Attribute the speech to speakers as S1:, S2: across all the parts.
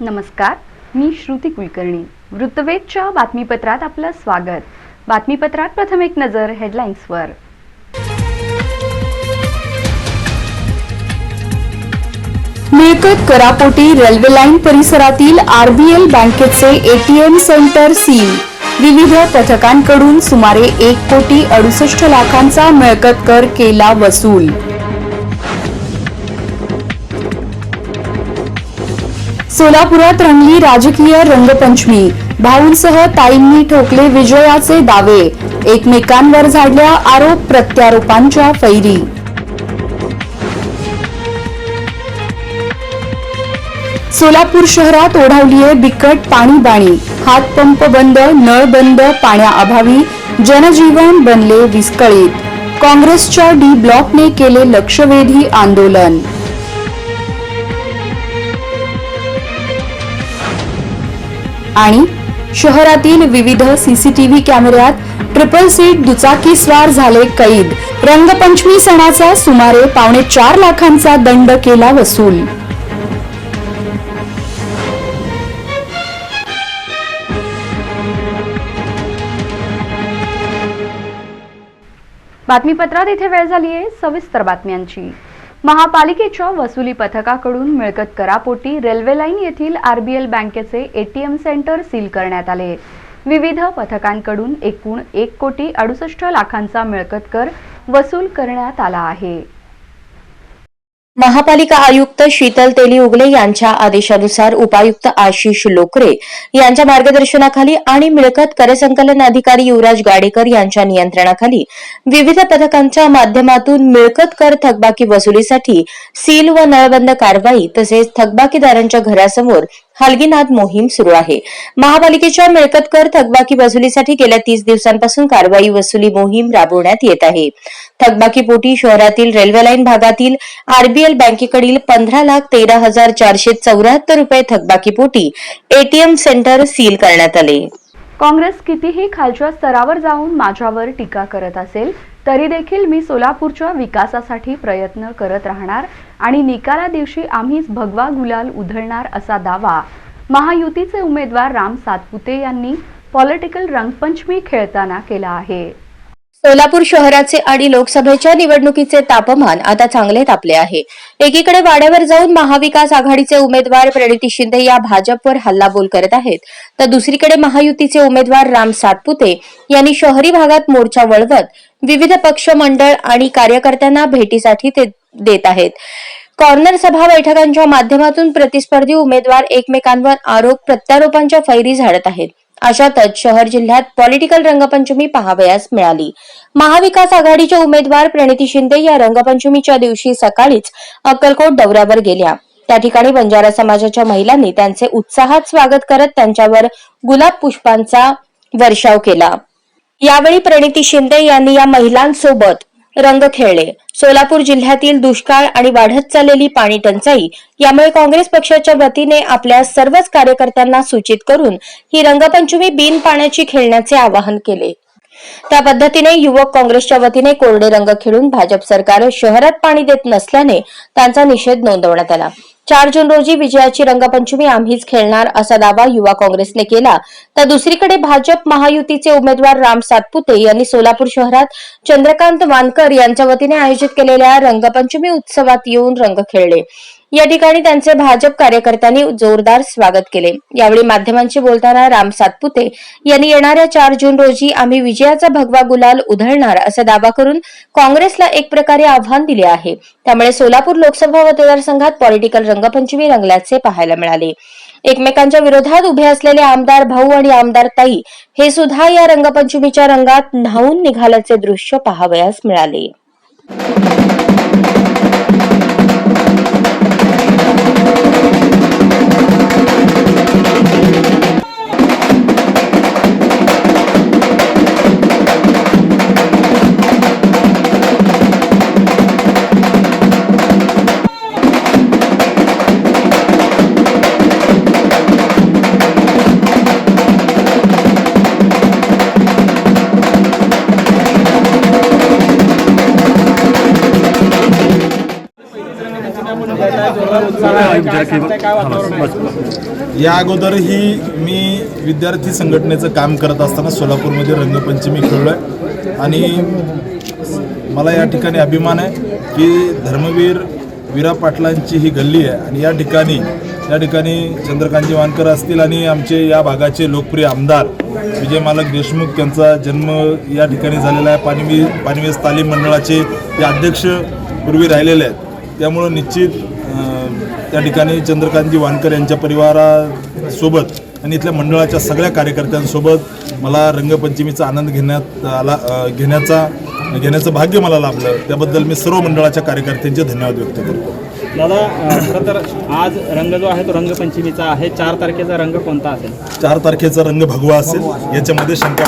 S1: नमस्कार मी श्रुती कुलकर्णी. वृत्तवेधच्या बातमीपत्रात आपलं स्वागत. बातमीपत्रात प्रथम एक नजर हेडलाईन्सवर.
S2: मिळकत करापोटी रेल्वे लाईन परिसरातील आरबीएल बँकेचे एटीएम सेंटर सील. विविध पथकांकडून सुमारे एक कोटी अडुसष्ट लाखांचा मिळकत कर केला वसूल. सोलापुरात रंगली राजकीय रंगपंचमी. भाऊंसह ताईंनी ठोकले विजयाचे दावे. एकमेकांवर झाडल्या आरोप प्रत्यारोपांच्या फैरी. सोलापूर शहरात ओढावलीये बिकट पाणीबाणी हातपंप बंद नळ बंद पाण्याअभावी. जनजीवन बनले विस्कळीत. काँग्रेसच्या डी ब्लॉकने केले लक्षवेधी आंदोलन. आणि शहरातील विविध सीसीटीव्ही कॅमेऱ्यात ट्रिपल सीट दुचाकी स्वार झाले कैद. रंगपंचमी सणाचा सुमारे पावणे चार लाखांचा दंड केला वसूल.
S1: बातमीपत्रात इथे वेळ झाली आहे सविस्तर बातम्यांची. महापालिकेच्या वसुली पथकाकडून मिळकत करापोटी रेल्वे लाईन येथील आरबीएल बँकेचे एटीएम सेंटर सील करण्यात आले. विविध पथकांकडून एकूण एक कोटी अडुसष्ट लाखांचा मिळकत कर वसूल करण्यात आला आहे.
S3: महापालिका आयुक्त शीतल तेली उगले यांच्या आदेशानुसार उपायुक्त आशिष लोकरे यांच्या मार्गदर्शनाखाली आणि मिळकत करसंकलन अधिकारी युवराज गाडेकर यांच्या नियंत्रणाखाली विविध पथकांच्या माध्यमातून मिळकत कर थकबाकी वसुलीसाठी सील व नळबंद कारवाई तसेच थकबाकीदारांच्या घरासमोर हलगीनाद मोहीम सुरू आहे. महापालिकेच्या मिळकत कर थकबाकी वसुलीसाठी गेल्या तीस दिवसांपासून कारवाई वसुली मोहीम राबवण्यात येत आहे. थकबाकीपोटी शहरातील रेल्वे लाईन भागातील आरबीएल बँकेकडील पंधरा लाख तेरा हजार चारशे चौऱ्याहत्तर रुपये थकबाकीपोटी एटीएम सेंटर सील करण्यात आले.
S1: काँग्रेस कितीही खालच्या स्तरावर जाऊन माझ्यावर टीका करत असेल तरी देखील मी सोलापूरच्या विकासासाठी प्रयत्न करत राहणार आणि निकाला दिवशी आम्हीच भगवा गुलाल उधळणार असा दावा महायुतीचे उमेदवार राम सातपुते यांनी पॉलिटिकल रंगपंचमी खेळताना केला आहे.
S3: सोलापूर शहराचे आणि लोकसभेच्या निवडणुकीचे तापमान आता चांगले तापले आहे. एकीकडे वाड्यावर जाऊन महाविकास आघाडीचे उमेदवार प्रणिती शिंदे या भाजपवर हल्लाबोल करत आहेत तर दुसरीकडे महायुतीचे उमेदवार राम सातपुते यांनी शहरी भागात मोर्चा वळवत विविध पक्ष मंडळ आणि कार्यकर्त्यांना भेटीसाठी ते देत आहेत. कॉर्नर सभा बैठकांच्या माध्यमातून प्रतिस्पर्धी उमेदवार एकमेकांवर आरोप प्रत्यारोपांच्या फैरी झाडत आहेत. अशातच शहर जिल्ह्यात पॉलिटिकल रंगपंचमी पाहावयास मिळाली. महाविकास आघाडीच्या उमेदवार प्रणिती शिंदे या रंगपंचमीच्या दिवशी सकाळीच अक्कलकोट दौऱ्यावर गेल्या. त्या ठिकाणी बंजारा समाजाच्या महिलांनी त्यांचे उत्साहात स्वागत करत त्यांच्यावर गुलाब पुष्पांचा वर्षाव केला. यावेळी प्रणिती शिंदे यांनी या महिलांसोबत रंग खेळले सोलापूर जिल्ह्यातील दुष्काळ आणि वाढत चाललेली पाणी टंचाई यामुळे काँग्रेस पक्षाच्या वतीने आपल्या सर्वच कार्यकर्त्यांना सूचित करून ही रंगपंचमी बिन पाण्याची खेळण्याचे आवाहन केले. त्या पद्धतीने युवक काँग्रेसच्या वतीने कोरडे रंग खेळून भाजप सरकार शहरात पाणी देत नसल्याने त्यांचा निषेध नोंदवण्यात आला. चार जून रोजी विजयाची रंगपंचमी आम्हीच खेळणार असा दावा युवा काँग्रेसने केला. तर दुसरीकडे भाजप महायुतीचे उमेदवार राम सातपुते यांनी सोलापूर शहरात चंद्रकांत वानकर यांच्या वतीने आयोजित केलेल्या रंगपंचमी उत्सवात येऊन रंग खेळले. या ठिकाणी त्यांचे भाजप कार्यकर्त्यांनी जोरदार स्वागत केले. यावेळी माध्यमांशी बोलताना राम सातपुते यांनी येणाऱ्या चार जून रोजी आम्ही विजयाचा भगवा गुलाल उधळणार असा दावा करून काँग्रेसला एक प्रकारे आव्हान दिले आहे. त्यामुळे सोलापूर लोकसभा मतदारसंघात पॉलिटिकल रंगपंचमी रंगल्याचे पाहायला मिळाले. एकमेकांच्या विरोधात उभे असलेले आमदार भाऊ आणि आमदार ताई हे सुद्धा या रंगपंचमीच्या रंगात न्हावून निघाल्याचे दृश्य पाहावयास मिळाले.
S4: या अगोदरही मी विद्यार्थी संघटनेचं काम करत असताना सोलापूरमध्ये रंगपंचमी खेळलो आहे आणि मला या ठिकाणी अभिमान आहे की धर्मवीर विरा पाटलांची ही गल्ली आहे. आणि या ठिकाणी या ठिकाणी चंद्रकांतजी वानकर असतील आणि आमचे या भागाचे लोकप्रिय आमदार विजय मालक देशमुख यांचा जन्म या ठिकाणी झालेला आहे. पाणीवी पाणीवेस तालीम मंडळाचे ते अध्यक्ष पूर्वी राहिलेले आहेत. त्यामुळं निश्चित त्या ठिकाणी चंद्रकांतजी वानकर यांच्या परिवारासोबत आणि इथल्या मंडळाच्या सगळ्या कार्यकर्त्यांसोबत मला रंगपंचमीचा आनंद घेण्यात आला घेण्याचा घेण्याचं भाग्य मला लाभलं. त्याबद्दल मी सर्व मंडळाच्या कार्यकर्त्यांचे धन्यवाद व्यक्त करतो.
S5: दादा खरं तर आज रंग जो आहे तो रंगपंचमीचा आहे. चार तारखेचा रंग कोणता असेल?
S4: चार तारखेचा रंग भगवा असेल. याच्यामध्ये शंका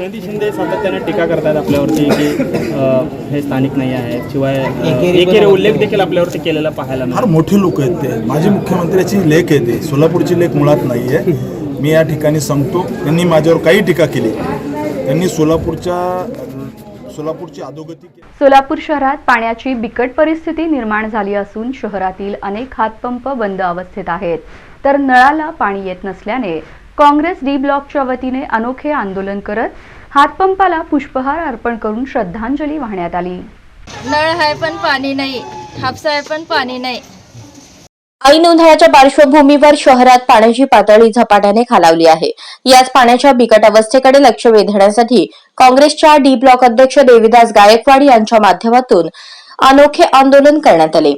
S5: प्रणिती शिंदे सातत्याने टीका करतायत आपल्यावरती की हे स्थानिक नाही आहे. शिवाय एकेरी उल्लेख देखील आपल्यावरती केलेला पाहायला
S4: फार मोठे लोक आहेत ते. माजी मुख्यमंत्र्याची लेख आहे ते. सोलापूरची लेख मुळात नाही आहे मी या ठिकाणी सांगतो त्यांनी माझ्यावर काही टीका केली. त्यांनी सोलापूरच्या सोलापूरची अधोगती
S1: सोलापूर शहरात पाण्याची बिकट परिस्थिती निर्माण झाली असून शहरातील अनेक हातपंप बंद अवस्थेत आहेत. तर नळाला पाणी येत नसल्याने काँग्रेस डी ब्लॉकच्या वतीने अनोखे आंदोलन करत हातपंपाला पुष्पहार अर्पण करून श्रद्धांजली वाहण्यात आली.
S6: नळ आहे पण पाणी नाही हापसा आहे पण पाणी नाही.
S3: ऐन उन्हाळ्याच्या पार्श्वभूमीवर शहरात पाण्याची पातळी झपाट्याने खालावली आहे. याच पाण्याच्या बिकट अवस्थेकडे लक्ष वेधण्यासाठी काँग्रेसच्या डी ब्लॉक अध्यक्ष देविदास गायकवाड यांच्या माध्यमातून अनोखे आंदोलन करण्यात आले.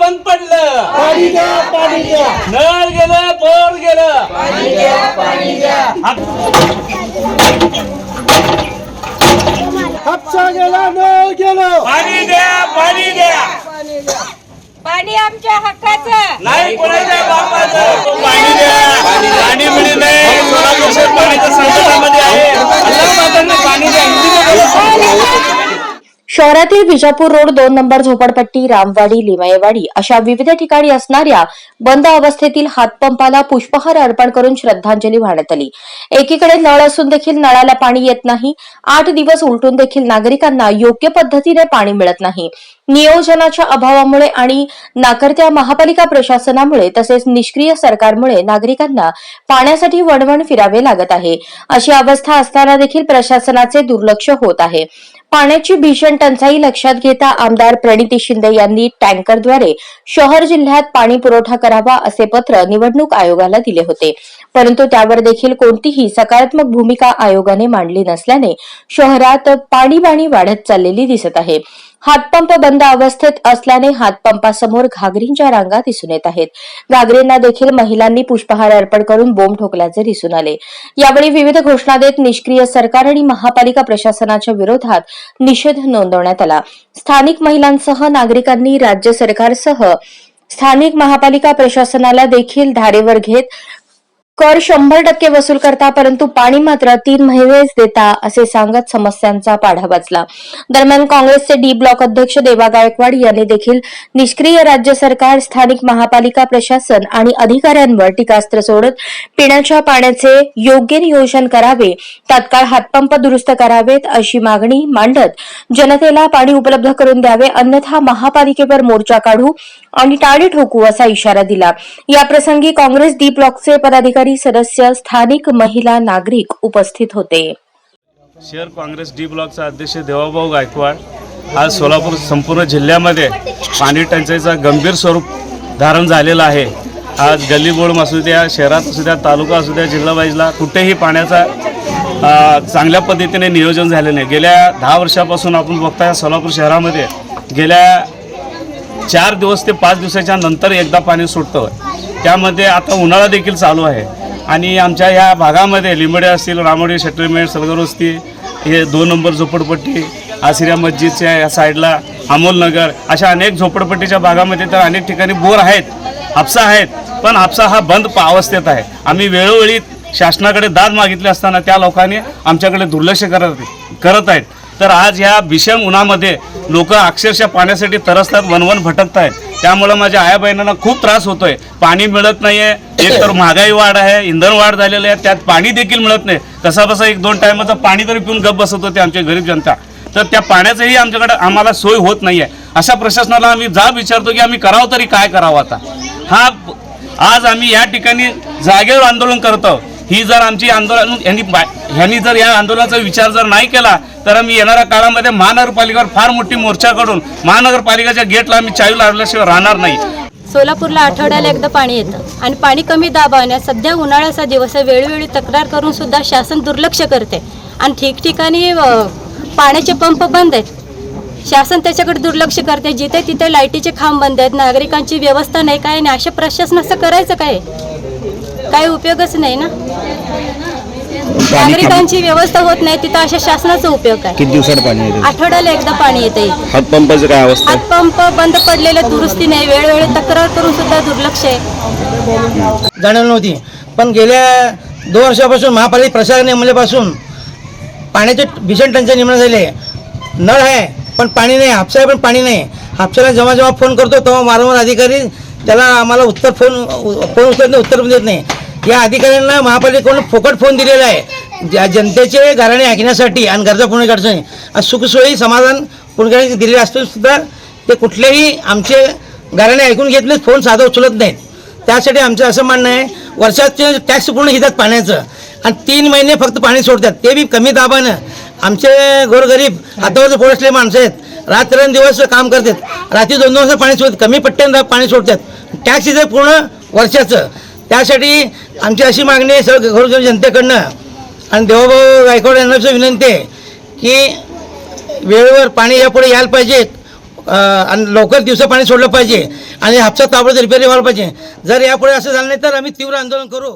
S7: बंद पडलं. पाणी द्या पाणी द्या नळ गेलं बोर गेलं. पाणी द्या पाणी द्या हापसा गेला नळ गेलं. पाणी द्या पाणी द्या
S6: पाणी आमच्या हक्काचं.
S7: नाही कोणाच्या बापाचं. पाणी द्या पाणी मिळत नाही. पाण्याच्या संकटामध्ये आहे. पाणी द्या.
S3: शहरातील विजापूर रोड दोन नंबर झोपडपट्टी रामवाडी लिमयेवाडी अशा विविध ठिकाणी असणाऱ्या बंद अवस्थेतील हातपंपाला पुष्पहार अर्पण करून श्रद्धांजली वाहण्यात आली. एकीकडे नळ असून देखील नळाला पाणी येत नाही. आठ दिवस उलटून देखील नागरिकांना योग्य पद्धतीने पाणी मिळत नाही. नियोजनाच्या अभावामुळे आणि नाकर्त्या महापालिका प्रशासनामुळे तसेच निष्क्रिय सरकारमुळे नागरिकांना पाण्यासाठी वणवण फिरावे लागत आहे. अशी अवस्था असताना देखील प्रशासनाचे दुर्लक्ष होत आहे. पाण्याची भीषण टंचाई लक्षात घेता आमदार प्रणिती शिंदे यांनी टँकरद्वारे शहर जिल्ह्यात पाणी पुरवठा करावा असे पत्र निवडणूक आयोगाला दिले होते. परंतु त्यावर देखील कोणतीही सकारात्मक भूमिका आयोगाने मांडली नसल्याने शहरात पाणीबाणी वाढत चाललेली दिसत आहे. हातपंप बंद अवस्थेत असल्याने हातपंपासमोर घागरींच्या रांगा दिसून येत आहेत. घागरींना देखील महिलांनी पुष्पहार अर्पण करून बोंब ठोकल्याचे दिसून आले. यावेळी विविध घोषणा देत निष्क्रिय सरकार आणि महापालिका प्रशासनाच्या विरोधात निषेध नोंदवण्यात आला. स्थानिक महिलांसह नागरिकांनी राज्य सरकारसह स्थानिक महापालिका प्रशासनाला देखील धारेवर घेत कर शंभर टक्के वसूल करता परंतु पाणी मात्र तीन महिनेच देता असे सांगत समस्यांचा पाढा वाचला. दरम्यान काँग्रेसचे डी ब्लॉक अध्यक्ष देवा गायकवाड यांनी देखील निष्क्रिय राज्य सरकार स्थानिक महापालिका प्रशासन आणि अधिकाऱ्यांवर टीकास्त्र सोडत पिण्याच्या पाण्याचे योग्य नियोजन करावे तात्काळ हातपंप दुरुस्त करावेत अशी मागणी मांडत जनतेला पाणी उपलब्ध करून द्यावे अन्यथा महापालिकेवर मोर्चा काढू आणि टाळी ठोकू असा इशारा दिला. याप्रसंगी काँग्रेस डी ब्लॉकचे पदाधिकारी सदस्य स्थानिक महिला नागरिक उपस्थित होते.
S8: शहर काँग्रेस डी ब्लॉकचा अध्यक्ष देवाभाऊ गायकवाड आज सोलापूर संपूर्ण जिल्ह्यामध्ये पाणी टंचाईचा गंभीर स्वरूप धारण झालेलं आहे. आज गल्लीबोळ असू द्या शहरात असू द्या तालुका असू द्या जिल्हा वाईजला कुठेही पाण्याचा चांगल्या पद्धतीने नियोजन झाले नाही. गेल्या दहा वर्षापासून आपण बघताय सोलापूर शहरामध्ये गेल्या चार दिवस ते पाच दिवसाच्या नंतर एकदा पाणी सुटतं. त्यामध्ये आता उन्हाळा देखील चालू आहे. आणि आमच्या ह्या भागामध्ये लिंबडे असतील रामोडी सेटलमेंट सलगरवस्ती हे दोन नंबर झोपडपट्टी आसिरा मस्जिदच्या या साईडला अमोलनगर अशा अनेक झोपडपट्टीच्या भागामध्ये तर अनेक ठिकाणी बोर आहेत हापसा आहेत पण हापसा हा बंद अवस्थेत आहे. आम्ही वेळोवेळी शासनाकडे दाद मागितले असताना त्या लोकांनी आमच्याकडे दुर्लक्ष करत करत आहेत. तर आज ह्या भीषण उन्हामध्ये लोक अक्षरशः पाण्यासाठी तरसतात वनवन भटकत आहेत त्यामुळं माझ्या आया बहिणींना खूप त्रास होतोय. पाणी मिळत नाहीये. एक तर महागाई वाढ आहे इंधन वाढ झालेली आहे त्यात पाणी देखील मिळत नाही. कसा बसा एक दोन टायमाचं पाणी तरी पिऊन गप बसत होते आमच्या गरीब जनता. तर त्या पाण्याचंही आमच्याकडे आम्हाला सोय होत नाही आहे अशा प्रशासनाला आम्ही जा विचारतो की आम्ही करावं तरी काय करावं आता? हा आज आम्ही या ठिकाणी जागेवर आंदोलन करतो ही जर आमची आंदोलन यांनी बा- ह्यांनी जर या आंदोलनाचा विचार जर नाही केला तर आम्ही येणाऱ्या काळामध्ये महानगरपालिकेवर फार मोठी मोर्चा काढून महानगरपालिकेच्या गेटला आम्ही चावी लावल्याशिवाय राहणार नाही.
S6: सोलापूरला आठवड्याला एकदा पाणी येतं आणि पाणी कमी दाबाने सध्या उन्हाळ्याचा दिवस आहे. वेळोवेळी तक्रार करून सुद्धा शासन दुर्लक्ष करते. आणि ठिकठिकाणी पाण्याचे पंप बंद आहेत. शासन त्याच्याकडे दुर्लक्ष करते. जिथे तिथे लाईटीचे खांब बंद आहेत. नागरिकांची व्यवस्था नाही काय नाही. अशा प्रशासन असं करायचं काय? काही उपयोगच नाही ना? नागरिकांची व्यवस्था होत नाही तिथं अशा शासनाचा उपयोग आहे.
S7: किती दिवसात पाणी येते
S6: आठवड्याला एकदा पाणी येते
S7: हातपंपाची काय अवस्था? आहे?
S6: हातपंप बंद पडलेले दुरुस्ती नाही वेळोवेळी तक्रार करून सुद्धा दुर्लक्ष आहे.
S9: जाणवली नव्हती. पण गेल्या दोन वर्षापासून महापालिका प्रशासन नेमल्यापासून पाण्याचे भीषण टंचाई निर्माण झाली आहे. नळ आहे पण पाणी नाही हापसाला पण पाणी नाही. हापसाला जेव्हा जेव्हा फोन करतो तेव्हा वारंवार अधिकारी त्याला आम्हाला उत्तर फोन फोन उचलत नाही उत्तर पण देत नाही. या अधिकाऱ्यांना महापालिकेकडून फुकट फोन दिलेला आहे. ज्या जनतेचे घराणे ऐकण्यासाठी आणि गरजा पूर्ण करण्यासाठी. आणि सुखसोयी समाधान पूर्ण दिलेले असून सुद्धा ते कुठलेही आमचे घराणे ऐकून घेत फोन साधा उचलत नाहीत. त्यासाठी आमचं असं म्हणणं आहे वर्षाचे टॅक्स पूर्ण घेतात पाण्याचं. आणि तीन महिने फक्त पाणी सोडतात ते बी कमी दाबानं. आमचे गोरगरीब हातावरचे पोळ असलेले माणसं आहेत. रात्रंदिवस काम करतात. रात्री दोन दोन वाजता पाणी सोडतात कमी पट्ट्यानं पाणी सोडतात. टॅक्स इथे पूर्ण वर्षाचं. त्यासाठी आमची अशी मागणी आहे सर्व गोरगरीब जनतेकडनं. आणि देवाभाऊ गायकवाड यांना विनंती आहे की वेळेवर पाणी यापुढे यायला पाहिजे. आणि लवकर दिवसा पाणी सोडलं पाहिजे. आणि हापसा ताबडतोब रिपेअर व्हायला पाहिजे. जर यापुढे असं झालं नाही तर आम्ही तीव्र आंदोलन करू.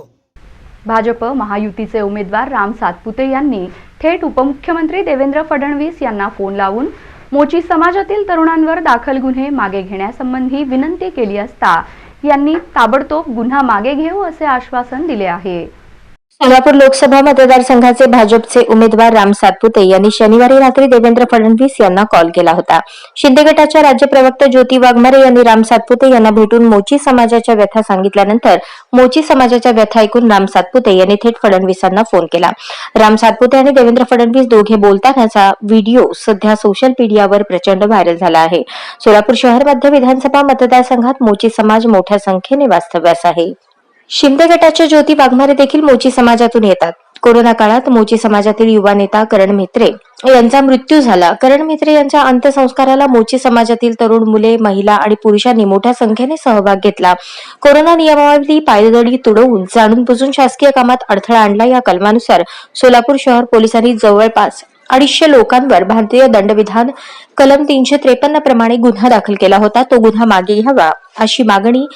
S1: भाजप महायुतीचे उमेदवार राम सातपुते यांनी थेट उपमुख्यमंत्री देवेंद्र फडणवीस यांना फोन लावून मोची समाजातील तरुणांवर दाखल गुन्हे मागे घेण्यासंबंधी विनंती केली असता यांनी ताबडतोब गुन्हा मागे घेऊ असे आश्वासन दिले आहे.
S3: सोलापूर लोकसभा मतदारसंघाचे भाजपचे उमेदवार राम सातपुते यांनी शनिवारी रात्री देवेंद्र फडणवीस यांना कॉल केला होता. शिंदे गटाच्या राज्य प्रवक्ता ज्योती वाघमारे यांनी राम सातपुते यांना भेटून मोची समाजाच्या व्यथा सांगितल्यानंतर मोची समाजाच्या व्यथा ऐकून राम सातपुते यांनी थेट फडणवीसांना फोन केला. राम सातपुते आणि देवेंद्र फडणवीस दोघे बोलतानाचा व्हिडिओ सध्या सोशल मीडियावर प्रचंड व्हायरल झाला आहे. सोलापूर शहर मध्य विधानसभा मतदारसंघात मोची समाज मोठ्या संख्येने वास्तव्यास आहे. शिंदे गटाच्या ज्योती वाघमारे देखील मोची समाजातून येतात. कोरोना काळात मोची समाजातील युवा नेता करण मित्रे यांचा मृत्यू झाला. करण मित्रे यांच्या अंत्यसंस्काराला मोची समाजातील तरुण मुले महिला आणि पुरुषांनी मोठ्या संख्येने सहभाग घेतला. कोरोना नियमावली पायदळी तुडवून जाणून बुजून शासकीय कामात अडथळा आणला या कलमानुसार सोलापूर शहर पोलिसांनी जवळपास अडीचशे लोकांवर भारतीय दंडविधान कलम तीनशे त्रेपन्न प्रमाणे गुन्हा दाखल केला होता. तो गुन्हा मागे घ्यावा अशी मागणी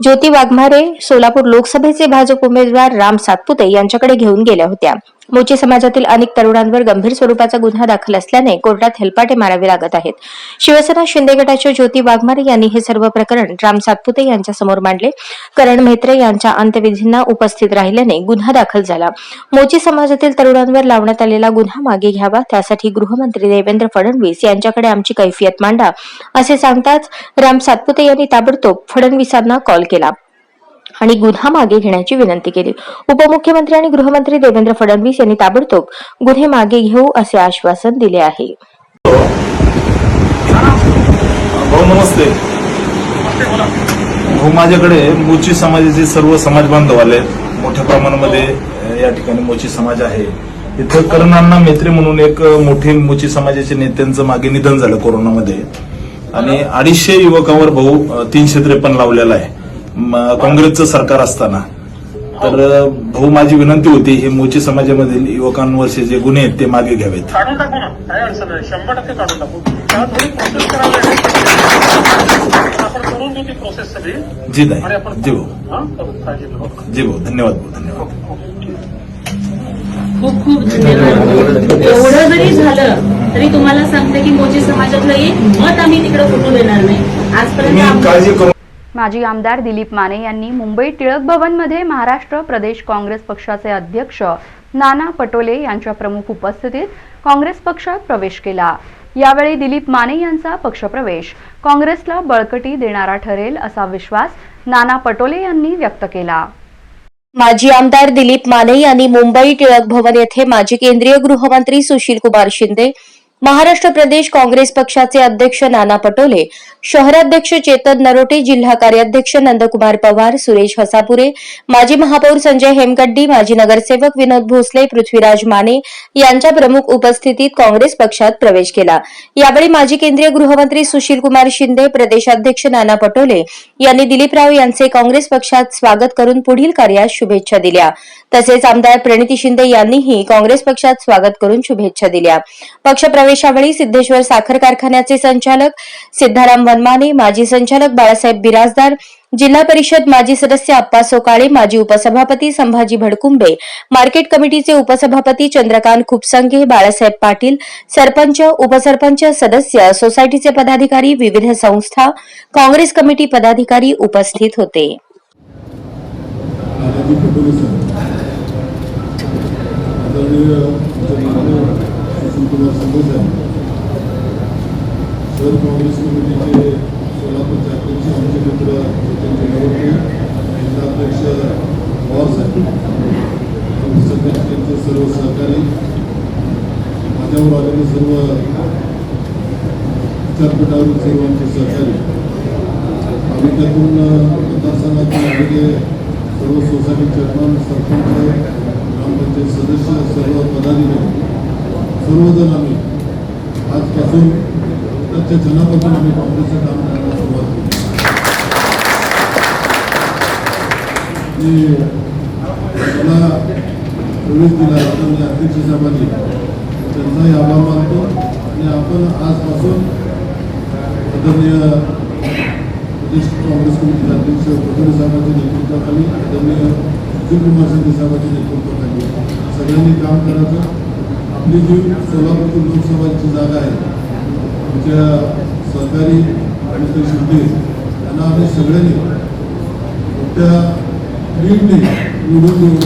S3: ज्योती वाघमारे सोलापूर लोकसभेचे भाजप उमेदवार राम सातपुते यांच्याकडे घेऊन गेल्या होत्या. मोची समाजातील अनेक तरुणांवर गंभीर स्वरूपाचा गुन्हा दाखल असल्याने कोर्टात हेलपाटे मारावे लागत आहेत. शिवसेना शिंदे गटाच्या ज्योती वाघमारे यांनी हे सर्व प्रकरण राम सातपुते यांच्या समोर मांडले. करण म्हेत्रे यांच्या अंत्यविधींना उपस्थित राहिल्याने गुन्हा दाखल झाला. मोची समाजातील तरुणांवर लावण्यात आलेला गुन्हा मागे घ्यावा त्यासाठी गृहमंत्री देवेंद्र फडणवीस यांच्याकडे आमची कैफियत मांडा असे सांगताच राम सातपुते यांनी ताबडतोब फडणवीसांना कॉल केला. आणि गुन्हा मागे घेण्याची विनंती केली. उपमुख्यमंत्री आणि गृहमंत्री देवेंद्र फडणवीस यांनी ताबडतोब गुन्हे मागे घेऊ असे आश्वासन दिले आहे.
S4: भाऊ नमस्ते. भाऊ माझ्याकडे मोची समाजाचे सर्व समाज बांधव आले. मोठ्या प्रमाणामध्ये या ठिकाणी मोची समाज आहे. इथं कर्णांना मेत्रे म्हणून एक मोठे मोची समाजाचे नेत्यांचं मागे निधन झालं कोरोनामध्ये. आणि अडीचशे युवकांवर भाऊ तीनशे त्रेपन्न लावलेला आहे. काँग्रेसचं सरकार असताना. तर भाऊ माझी विनंती होती हे मोची समाजामधील युवकांवरचे जे गुन्हे आहेत ते मागे घ्यावेत.
S10: काढून टाकू ना. काय अडचण नाही. शंभर टक्के काढून टाकू. त्याला थोडी प्रोसेस करावी लागेल. आपण करून घेऊ ती प्रोसेस सगळी.
S4: जी
S10: आणि
S4: नाही
S10: आपण
S4: जी भाऊ.
S10: हा? करू. काळजी करू.
S4: जी भाऊ. धन्यवाद भाऊ. धन्यवाद.
S11: खूप खूप धन्यवाद. एवढं जरी झालं तरी तुम्हाला सांगते की मोची समाजातलं एक मत आम्ही तिकडे फुटू देणार नाही. आजपर्यंत
S4: तुम्ही काळजी करू
S1: माजी आमदार दिलीप माने यांनी मुंबई टिळक भवनमध्ये महाराष्ट्र प्रदेश काँग्रेस पक्षाचे अध्यक्ष नाना पटोले यांच्या प्रमुख उपस्थितीत काँग्रेस पक्षात प्रवेश केला. यावेळी दिलीप माने यांचा पक्षप्रवेश. काँग्रेसला बळकटी देणारा ठरेल असा विश्वास नाना पटोले यांनी व्यक्त केला.
S3: माजी आमदार दिलीप माने यांनी मुंबई टिळक भवन येथे माजी केंद्रीय गृहमंत्री सुशील कुमार शिंदे महाराष्ट्र प्रदेश काँग्रेस पक्षाचे अध्यक्ष नाना पटोले शहराध्यक्ष चेतन नरोटे जिल्हा कार्याध्यक्ष नंदकुमार पवार सुरेश हसापुरे माजी महापौर संजय हेमगड्डी माजी नगरसेवक विनोद भोसले पृथ्वीराज माने यांच्या प्रमुख उपस्थितीत काँग्रेस पक्षात प्रवेश केला. यावेळी माजी केंद्रीय गृहमंत्री सुशील कुमार शिंदे प्रदेशाध्यक्ष नाना पटोले यांनी दिलीपराव यांचे काँग्रेस पक्षात स्वागत करून पुढील कार्यास शुभेच्छा दिल्या. तसेच आमदार प्रणिती शिंदे यांनीही काँग्रेस पक्षात स्वागत करून शुभेच्छा दिल्या. पक्षप्रवेशावेळी सिद्धेश्वर साखर कारखान्याचे संचालक सिद्धाराम वनमाने माजी संचालक बाळासाहेब बिराजदार जिल्हा परिषद माजी सदस्य आप्पा सोकाळे माजी उपसभापती संभाजी भडकुंबे मार्केट कमिटीचे उपसभापती चंद्रकांत खुपसंगे बाळासाहेब पाटील सरपंच उपसरपंच सदस्य सोसायटीचे पदाधिकारी विविध संस्था काँग्रेस कमिटी पदाधिकारी उपस्थित होते.
S12: शहर काँग्रेस कमिटीचे सोलापूरचे अध्यक्ष आमचे मित्र त्यांचे जिल्हाध्यक्ष पवार त्यांचे सर्व सहकारी माझ्यावर आलेले सर्व विचारपीठावरील सर्व आमचे सहकारी आम्ही त्यातून मतदारसंघातून आलेले सर्व सोसायटी चेअरमन सरपंच ग्रामपंचायत सदस्य सर्व पदाधिकारी सर्वजण आम्ही आजपासून त्याच्या जनापासून आम्ही काँग्रेसचं काम करणार सुरुवात केली आणि मला प्रवेश दिला आदरणीय अध्यक्ष साहेबांनी. त्यांचाही आभार मानतो आणि आपण आजपासून आदरणीय प्रदेश काँग्रेस कमिटीचे अध्यक्ष पटोले साहेबांच्या नेतृत्वाखाली आदरणीय सुशील कुमार शिंदे साहेबांच्या नेतृत्वाखाली सगळ्यांनी काम करायचं. आपली जी सोलापूर लोकसभाची जागा आहे आमच्या सहकारी ते शिंदे त्यांना आम्ही सगळ्यांनी मोठ्या लीडने निवडून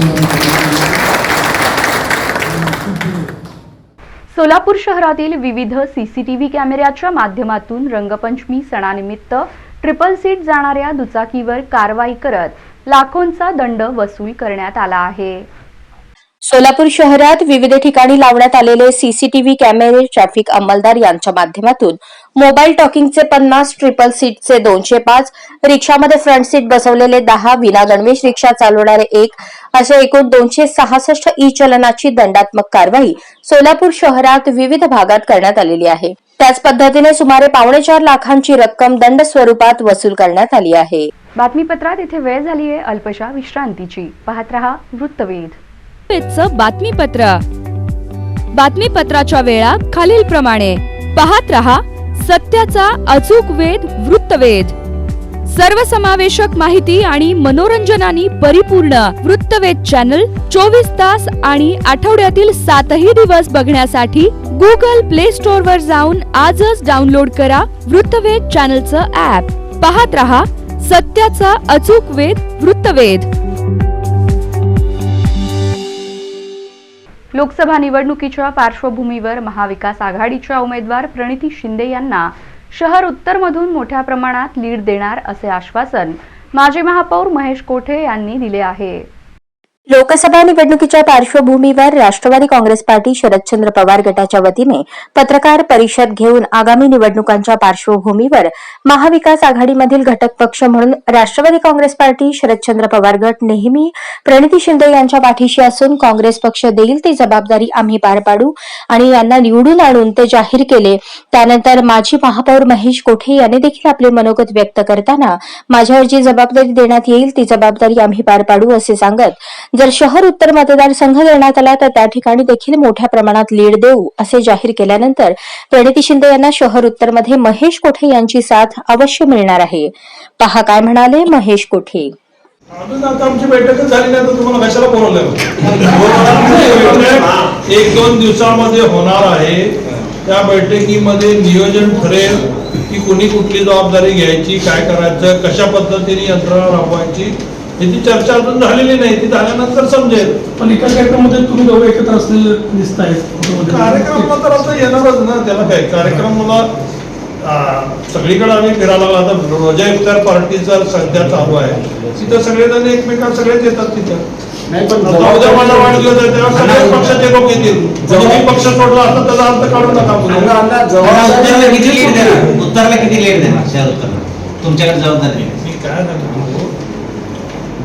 S1: सोलापूर शहरातील विविध सीसीटीव्ही कॅमेऱ्याच्या माध्यमातून रंगपंचमी सणानिमित्त ट्रिपल सीट जाणाऱ्या दुचाकीवर कारवाई करत लाखोंचा दंड वसूल करण्यात आला आहे.
S3: सोलापूर शहरात विविध ठिकाणी लावण्यात आलेले सीसीटीव्ही कॅमेरे ट्रॅफिक अंमलदार यांच्या माध्यमातून मोबाईल टॉकिंगचे पन्नास ट्रिपल सीटचे दोनशे पाच रिक्षामध्ये फ्रंट सीट बसवलेले दहा विना गणवेश रिक्षा चालवणारे एक असे एकूण दोनशे सहासष्ट ई चलनाची दंडात्मक कारवाई सोलापूर शहरात विविध भागात करण्यात आलेली आहे. त्याच पद्धतीने सुमारे पावणे चार लाखांची रक्कम दंड स्वरूपात वसूल करण्यात आली आहे.
S1: बातमीपत्रात इथे वेळ झाली आहे अल्पशा विश्रांतीची. पाहत रहा वृत्तवेध.
S13: बातमीपत्र. बातमीपत्राच्या वेळा खालील प्रमाणे पाहत रहा सत्याचा अचूक वेध वृत्तवेध. सर्वसमावेशक माहिती आणि मनोरंजनाने परिपूर्ण वृत्तवेध चॅनल चोवीस तास आणि आठवड्यातील सातही दिवस बघण्यासाठी गुगल प्ले स्टोअर वर जाऊन आजच डाउनलोड करा वृत्तवेध चॅनलचं ऍप पाहत रहा सत्याचा अचूक वेध वृत्तवेध.
S1: लोकसभा निवडणुकीच्या पार्श्वभूमीवर महाविकास आघाडीच्या उमेदवार प्रणिती शिंदे यांना शहर उत्तरमधून मोठ्या प्रमाणात लीड देणार असे आश्वासन माजी महापौर महेश कोठे यांनी दिले आहे.
S3: लोकसभा निवडणुकीच्या पार्श्वभूमीवर राष्ट्रवादी काँग्रेस पार्टी शरदचंद्र पवार गटाच्या वतीने पत्रकार परिषद घेऊन आगामी निवडणुकांच्या पार्श्वभूमीवर महाविकास आघाडीमधील घटक पक्ष म्हणून राष्ट्रवादी काँग्रेस पार्टी शरदचंद्र पवार गट नेहमी प्रणिती शिंदे यांच्या पाठीशी असून काँग्रेस पक्ष देईल ती जबाबदारी आम्ही पार पाडू आणि यांना निवडून आणून ते जाहीर केले. त्यानंतर माजी महापौर महेश कोठे यांनी देखील आपले मनोगत व्यक्त करताना माझ्यावर जी जबाबदारी देण्यात येईल ती जबाबदारी आम्ही पार पाडू असे सांगत जर शहर उत्तर मतदारसंघ देण्यात आला तर त्या ठिकाणी देखील मोठ्या प्रमाणात लीड देऊ असे जाहीर केल्यानंतर प्रणिती शिंदे यांना शहर उत्तरमध्ये महेश कोठे यांची साथ अवश्य मिळणार आहे. पहा काय म्हणाले महेश कोठे.
S14: आमची बैठकच झाली नाही तर तुम्हाला कशाला बोलवलं एक दोन दिवसामध्ये होणार आहे. त्या बैठकीमध्ये नियोजन ठरेल की कुणी कुठली जबाबदारी घ्यायची काय करायचं कशा पद्धतीने यंत्रणा राबवायची याची चर्चा अजून झालेली नाही ती झाल्यानंतर समजेल.
S10: पण एका कार्यक्रमामध्ये तुम्ही दोघं एकत्र असलेले दिसत आहेत
S14: कार्यक्रमाला तर आता येणारच ना त्याला काय कार्यक्रमाला सगळीकडे आम्ही फिरायला लागलो. आता रोजा इफ्तार पार्टीचा सध्या चालू आहे तिथं सगळेजण एकमेकांना सगळेच येतात तिथं. आता उद्या माझा वाढदिवस आहे तेव्हा सगळे पक्षाचे लोक येतील. म्हणजे मी पक्ष सोडला असता त्याचा अर्थ काढून नका.
S9: उत्तरला किती लीड देणार? शहर उत्तरला तुमच्याकडे जबाबदारी
S14: काय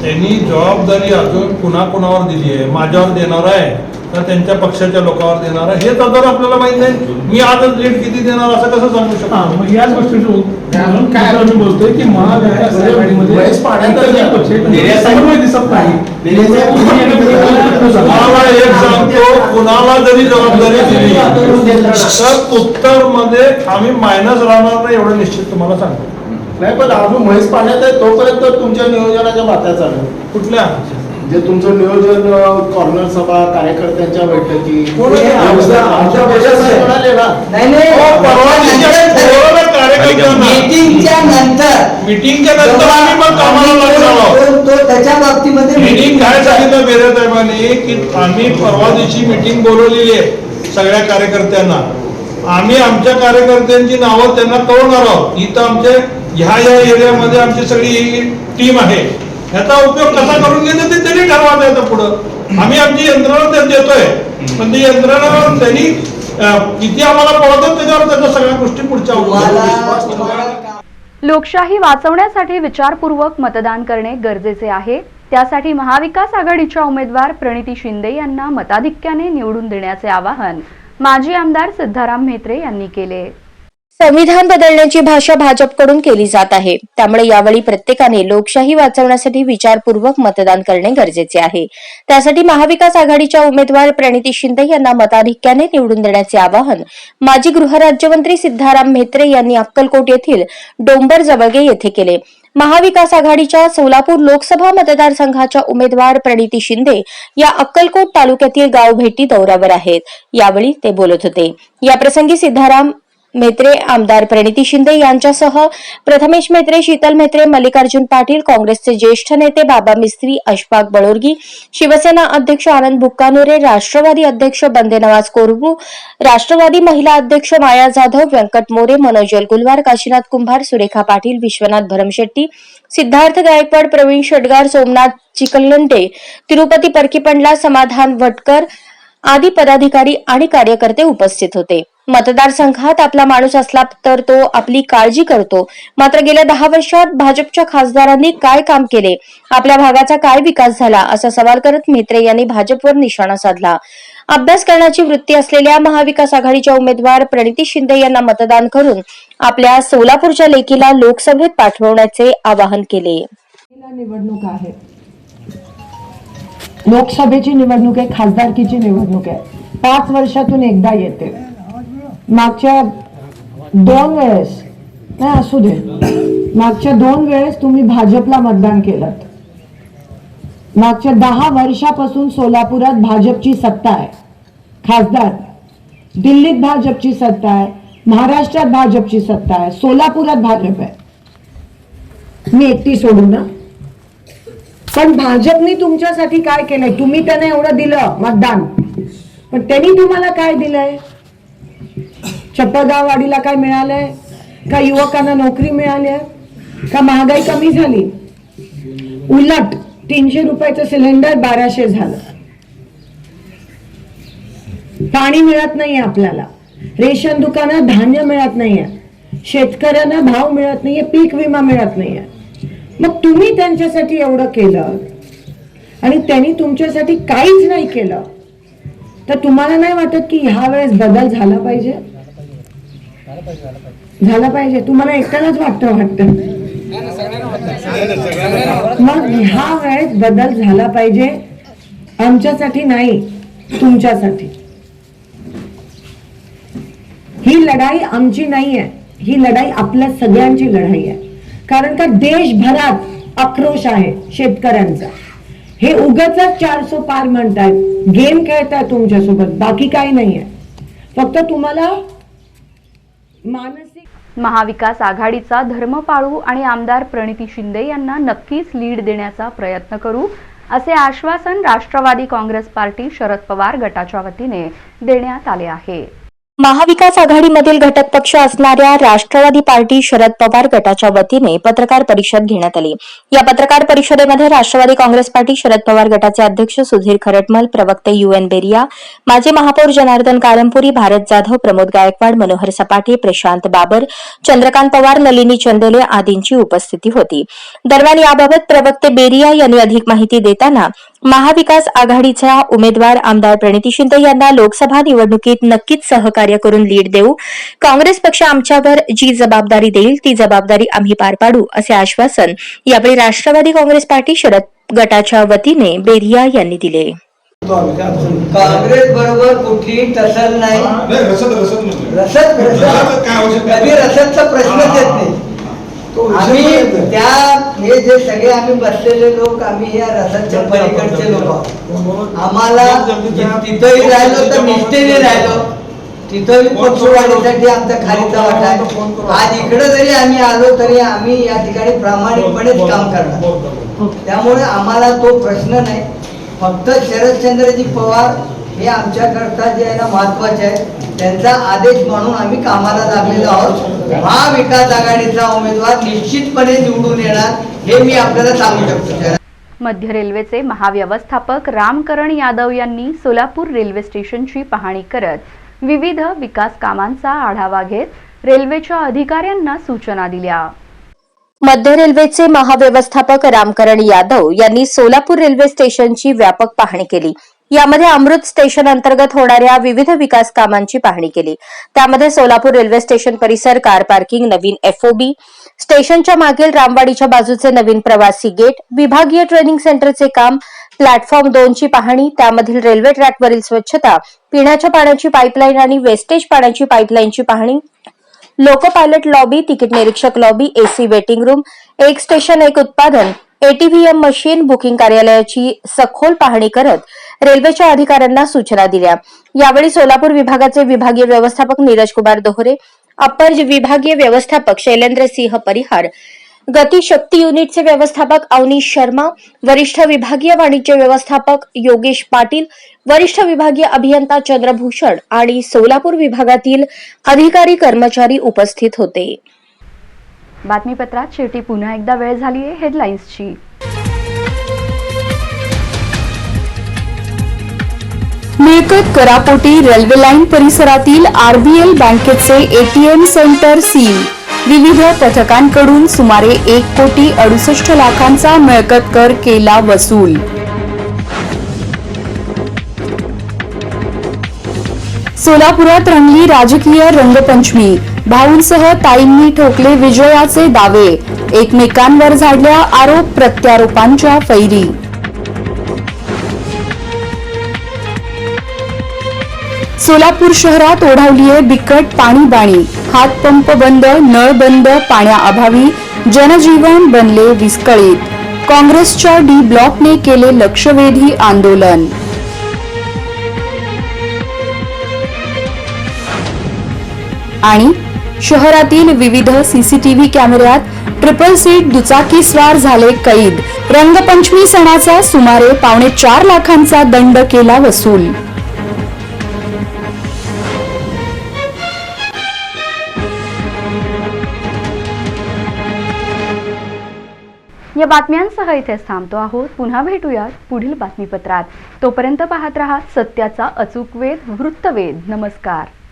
S14: त्यांनी जबाबदारी अजून कुणा कुणावर दिली आहे? माझ्यावर देणार आहे का त्यांच्या पक्षाच्या लोकांवर देणार आहे? हे तर आपल्याला माहीत नाही. मी आजच लीड किती देणार असं कसं सांगू शकतो?
S10: मग याच गोष्टीचं काय आम्ही बोलतोय की
S14: एक सांगतो कुणाला जरी जबाबदारी दिली तर उत्तरमध्ये आम्ही मायनस राहणार नाही एवढं निश्चित तुम्हाला सांगतो.
S15: नाही पण अजून म्हैस पाण्यात आहे तोपर्यंत तुमच्या नियोजनाच्या बात्या चालू
S14: कुठल्या
S15: जे तुमचं नियोजन कॉर्नर सभा कार्यकर्त्यांच्या बैठकी
S9: मीटिंगच्या नंतर
S14: मिटिंगच्या नंतर आम्ही मग कामाला
S9: तो त्याच्या बाबतीमध्ये
S14: मिटिंग काय सांगितलं बेरे साहेबांनी? की आम्ही परवा दिवशी मिटिंग बोलवलेली आहे सगळ्या कार्यकर्त्यांना. आम्ही आमच्या कार्यकर्त्यांची नावं त्यांना कळवणार आहोत. इथं आमचे ह्या ह्या एरियामध्ये आमची सगळी टीम आहे. ह्याचा उपयोग कसा करून घेते ते त्यांनी ठरवायचं आहे पुढं. आम्ही आमची यंत्रणा ते देतोय. पण ती यंत्रणा त्यांनी किती आम्हाला पळवतात त्याच्यावर त्याच्या सगळ्या गोष्टी पुढच्या.
S1: लोकशाही वाचवण्यासाठी विचारपूर्वक मतदान करणे गरजेचे आहे. त्यासाठी महाविकास आघाडीच्या उमेदवार प्रणिती शिंदे यांना मताधिक्याने निवडून देण्याचे आवाहन माजी आमदार सिद्धाराम म्हेत्रे यांनी केले.
S3: संविधान बदलण्याची भाषा भाजपकडून केली जात आहे. त्यामुळे यावेळी प्रत्येकाने लोकशाही वाचवण्यासाठी विचारपूर्वक मतदान करणे गरजेचे आहे. त्यासाठी महाविकास आघाडीच्या उमेदवार प्रणिती शिंदे यांना मताधिक्याने निवडून देण्याचे आवाहन माजी गृहराज्यमंत्री सिद्धाराम म्हेत्रे यांनी अक्कलकोट येथील डोंबर जवळगे येथे केले. महाविकास आघाडीच्या सोलापूर लोकसभा मतदारसंघाच्या उमेदवार प्रणिती शिंदे या अक्कलकोट तालुक्यातील गाव भेटी दौऱ्यावर आहेत. यावेळी ते बोलत होते. याप्रसंगी सिद्धाराम म्हेत्रे आमदार प्रणिती शिंदे यांच्यासह प्रथमेश म्हेत्रे शीतल म्हेत्रे मल्लिकार्जुन पाटील काँग्रेसचे ज्येष्ठ नेते बाबा मिस्त्री अशफाक बळोरगी शिवसेना अध्यक्ष आनंद बुक्कानोरे राष्ट्रवादी अध्यक्ष बंदे नवाज कोरबू राष्ट्रवादी महिला अध्यक्ष माया जाधव व्यंकट मोरे मनोज गुलवार काशीनाथ कुंभार सुरेखा पाटील विश्वनाथ भरमशेट्टी सिद्धार्थ गायकवाड प्रवीण शेटगार सोमनाथ चिकलंटे तिरुपती परकीपंडला समाधान भटकर आदी पदाधिकारी आणि कार्यकर्ते उपस्थित होते. मतदारसंघात आपला माणूस असला तर तो आपली काळजी करतो. मात्र गेल्या दहा वर्षात भाजपच्या खासदारांनी काय काम केले? आपल्या भागाचा काय विकास झाला? असा सवाल करत म्हेत्रे यांनी भाजपवर निशाणा साधला. अभ्यास करण्याची वृत्ती असलेल्या महाविकास आघाडीच्या उमेदवार प्रणिती शिंदे यांना मतदान करून आपल्या सोलापूरच्या लेकीला लोकसभेत पाठवण्याचे आवाहन केले.
S16: निवडणूक आहे. लोकसभेची निवडणूक आहे खासदारकीची निवडणूक आहे. पाच वर्षातून एकदा येते. मागच्या दोन वेळेस नाही असू दे. मागच्या दोन वेळेस तुम्ही भाजपला मतदान केलं मागच्या दहा वर्षापासून सोलापुरात भाजपची सत्ता आहे. खासदार. दिल्लीत भाजपची सत्ता आहे. महाराष्ट्रात भाजपची सत्ता आहे. सोलापुरात भाजप आहे. मी एकटी सोडू ना पण भाजपने तुमच्यासाठी काय केलंय? तुम्ही त्यांना एवढं दिलं मतदान. पण त्यांनी तुम्हाला काय दिलंय? चप्पलगाववाडीला काय मिळालंय? का युवकांना नोकरी मिळाली आहे का महागाई कमी झाली? उलट तीनशे रुपयाचं सिलेंडर बाराशे झालं. पाणी मिळत नाहीये आपल्याला. रेशन दुकानात धान्य मिळत नाहीये. शेतकऱ्यांना भाव मिळत नाहीये पीक विमा मिळत नाहीये. मग तुम्ही त्यांच्यासाठी एवढं केलं आणि त्यांनी तुमच्यासाठी काहीच नाही केलं तर तुम्हाला नाही वाटत की ह्या वेळेस बदल झाला पाहिजे? झाला पाहिजे तुम्हाला एकट्यालाच वाटतं वाटतं. मग ह्या वेळेस बदल झाला पाहिजे. आमच्यासाठी नाही तुमच्यासाठी. ही लढाई आमची नाही आहे ही लढाई आपल्या सगळ्यांची लढाई आहे. कारण का देशभरात आक्रोश आहे शेतकऱ्यांचा. हे उगाच चारसो पार म्हणतायत. गेम खेळताय तुमच्यासोबत. बाकी काही नाहीये. फक्त तुम्हाला मानसिक
S1: महाविकास आघाडीचा धर्मपाळू आणि आमदार प्रणिती शिंदे यांना नक्कीच लीड देण्याचा प्रयत्न करू असे आश्वासन राष्ट्रवादी काँग्रेस पार्टी शरद पवार गटाच्या वतीने देण्यात आले आहे.
S3: महाविकास आघाडीमधील घटक पक्ष असणाऱ्या राष्ट्रवादी पार्टी शरद पवार गटाच्या वतीने पत्रकार परिषद घेण्यात आली. या पत्रकार परिषदेमध्ये राष्ट्रवादी काँग्रेस पार्टी शरद पवार गटाचे अध्यक्ष सुधीर खरटमल प्रवक्ते यू एन बेरिया माजी महापौर जनार्दन कारंपुरी भारत जाधव प्रमोद गायकवाड मनोहर सपाटे प्रशांत बाबर चंद्रकांत पवार नलिनी चंदेले आदींची उपस्थिती होती. दरम्यान याबाबत प्रवक्ते बेरिया यांनी अधिक माहिती देताना महाविकास आघाडीच्या उमेदवार आमदार प्रणिती शिंदे यांना लोकसभा निवडणुकीत नक्कीच सहकार्य करून लीड देऊ. काँग्रेस पक्ष आमच्यावर जी जबाबदारी देईल ती जबाबदारी आम्ही पार पाडू असे आश्वासन यावेळी राष्ट्रवादी काँग्रेस पार्टी शरद गटाच्या वतीने बेरिया यांनी दिले.
S17: काँग्रेस बरोबर कुठलीही टसल नाही. रसद रसद कधी रसदचा प्रश्नच येत नाही. आम्ही त्या हे जे सगळे आम्ही बसलेले लोक आम्ही या रसदच्या पलीकडचे लोक आहोत. आम्हाला तिथंही राहिलो तर निष्ठेने राहिलो. तिथंही पक्षवाढीसाठी आमचा खालीचा वाटा आहे. आज इकडे जरी आम्ही आलो तरी आम्ही या ठिकाणी प्रामाणिकपणेच काम करणार. त्यामुळे आम्हाला तो प्रश्न नाही. फक्त शरदचंद्रजी पवार हे आमच्याकरता जे आहे ना महत्त्वाचे आहे. त्यांचा आदेश म्हणून आम्ही कामाला लागलेलो आहोत. महाविकास आघाडीचा उमेदवार निश्चितपणे निवडून येणार हे मी आपल्याला सांगू शकतो.
S1: मध्य रेल्वेचे महाव्यवस्थापक रामकरण यादव यांनी सोलापूर रेल्वे स्टेशनची पाहणी करत विविध विकास कामांचा आढावा घेत रेल्वेच्या अधिकाऱ्यांना सूचना दिल्या.
S3: मध्य रेल्वेचे महाव्यवस्थापक रामकरण यादव यांनी सोलापूर रेल्वे स्टेशनची व्यापक पाहणी केली. यामध्ये अमृत स्टेशन अंतर्गत होणाऱ्या विविध विकास कामांची पाहणी केली. त्यामध्ये सोलापूर रेल्वे स्टेशन परिसर कार पार्किंग नवीन एफओबी स्टेशनच्या मागील रामवाडीच्या बाजूचे नवीन प्रवासी गेट विभागीय ट्रेनिंग सेंटरचे काम प्लॅटफॉर्म दोनची पाहणी त्यामधील रेल्वे ट्रॅकवरील स्वच्छता पिण्याच्या पाण्याची पाईपलाईन आणि वेस्टेज पाण्याची पाईपलाईनची पाहणी लोको पायलट लॉबी तिकीट निरीक्षक लॉबी एसी वेटिंग रूम एक स्टेशन एक उत्पादन एटीव्हीएम मशीन बुकिंग कार्यालयाची सखोल पाहणी करत रेल्वेच्या अधिकाऱ्यांना सूचना दिल्या. यावेळी सोलापूर विभागाचे विभागीय व्यवस्थापक नीरज कुमार दोहरे अपर विभागीय व्यवस्थापक शैलेंद्र सिंह परिहार गती शक्ती युनिटचे व्यवस्थापक अवनीश शर्मा वरिष्ठ विभागीय वाणिज्य व्यवस्थापक योगेश पाटील वरिष्ठ विभागीय अभियंता चंद्रभूषण आणि सोलापूर विभागातील अधिकारी कर्मचारी उपस्थित होते.
S1: बातमीपत्रात शेवटी पुन्हा एकदा वेळ झाली आहे हेडलाईन्सची
S2: मिळकत करापोटी रेल्वे लाईन परिसरातील आरबीएल बँकेचे एटीएम सेंटर सील. विविध पथकांकडून सुमारे एक कोटी अडुसष्ट लाखांचा मिळकत कर केला वसूल. सोलापुरात रंगली राजकीय रंगपंचमी. भाऊंसह ताईंनी ठोकले विजयाचे दावे. एकमेकांवर झाडल्या आरोप प्रत्यारोपांच्या फैरी. सोलापूर शहरात ओढावलीये बिकट पाणीबाणी. हातपंप बंद नळ बंद पाण्याअभावी जनजीवन बनले विस्कळीत. काँग्रेसच्या डी ब्लॉकने केले लक्षवेधी आंदोलन. आणि शहरातील विविध सीसीटीव्ही कॅमेऱ्यात ट्रिपल सीट दुचाकी स्वार झाले कैद. रंगपंचमी सणाचा सुमारे पावणे चार लाखांचा दंड केला वसूल.
S1: या बातम्यांसह इथेच थांबतो आहोत. पुन्हा भेटूयात पुढील बातमीपत्रात. तोपर्यंत पाहत रहा सत्याचा अचूक वेध वृत्तवेध. नमस्कार.